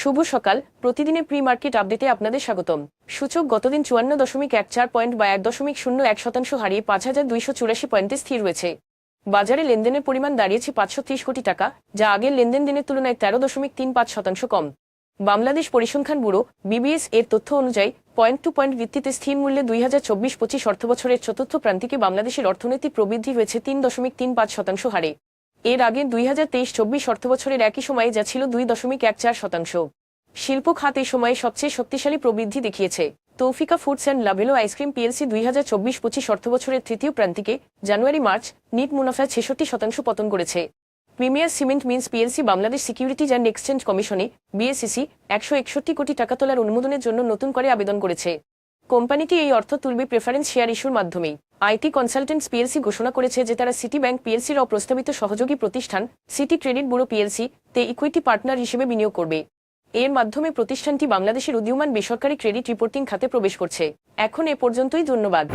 শুভ সকাল। প্রতিদিনের pre market আপডেটে আপনাদের স্বাগতম। সূচক গতদিন চুয়ান্ন দশমিক এক চার পয়েন্ট বা এক দশমিক শূন্য এক শতাংশ হারিয়ে পাঁচ হাজার দুইশো চুরাশি পয়েন্টে স্থির রয়েছে। বাজারে লেনদেনের পরিমাণ দাঁড়িয়েছে পাঁচশো ত্রিশ কোটি টাকা, যা আগের লেনদেন দিনের তুলনায় তেরো দশমিক তিন পাঁচ শতাংশ কম। বাংলাদেশ পরিসংখ্যান ব্যুরো, বিবিএস এর তথ্য অনুযায়ী, পয়েন্ট টু পয়েন্ট ভিত্তিতে স্থির মূল্যে দুই হাজার চব্বিশ পঁচিশ অর্থবছরের চতুর্থ প্রান্তিকে বাংলাদেশের অর্থনৈতিক প্রবৃদ্ধি হয়েছে তিন দশমিক তিন পাঁচ শতাংশ হারে। এর আগে দুই হাজার তেইশ চব্বিশ অর্থবছরের একই সময়ে যা ছিল দুই দশমিক এক চার শতাংশ। শিল্প খাত এই সময়ে সবচেয়ে শক্তিশালী প্রবৃদ্ধি দেখিয়েছে। Taufika foods and Lovello ice cream PLC দুই হাজার চব্বিশ পঁচিশ অর্থবছরের তৃতীয় প্রান্তিকে জানুয়ারি, মার্চ, নিট মুনাফায় ছেষট্টি শতাংশ পতন করেছে। Premier cement mills PLC Bangladesh securities and exchange কমিশনে বিএসসিসি একশো একষট্টি কোটি টাকা তোলার অনুমোদনের জন্য নতুন করে আবেদন করেছে। কোম্পানিটি এই অর্থ তুলবে প্রেফারেন্স শেয়ার ইস্যুর মাধ্যমেই। আইটি কনসালটেন্টস পিএলসি ঘোষণা করেছে যে তারা সিটি ব্যাংক পিএলসির অপ্রস্তাবিত সহযোগী প্রতিষ্ঠান সিটি ক্রেডিট ব্যুরো পিএলসি তে ইকুইটি পার্টনার হিসেবে বিনিয়োগ করবে। এর মাধ্যমে প্রতিষ্ঠানটি বাংলাদেশের উদীয়মান বেসরকারি ক্রেডিট রিপোর্টিং খাতে প্রবেশ করছে। এখন এ পর্যন্তই, ধন্যবাদ।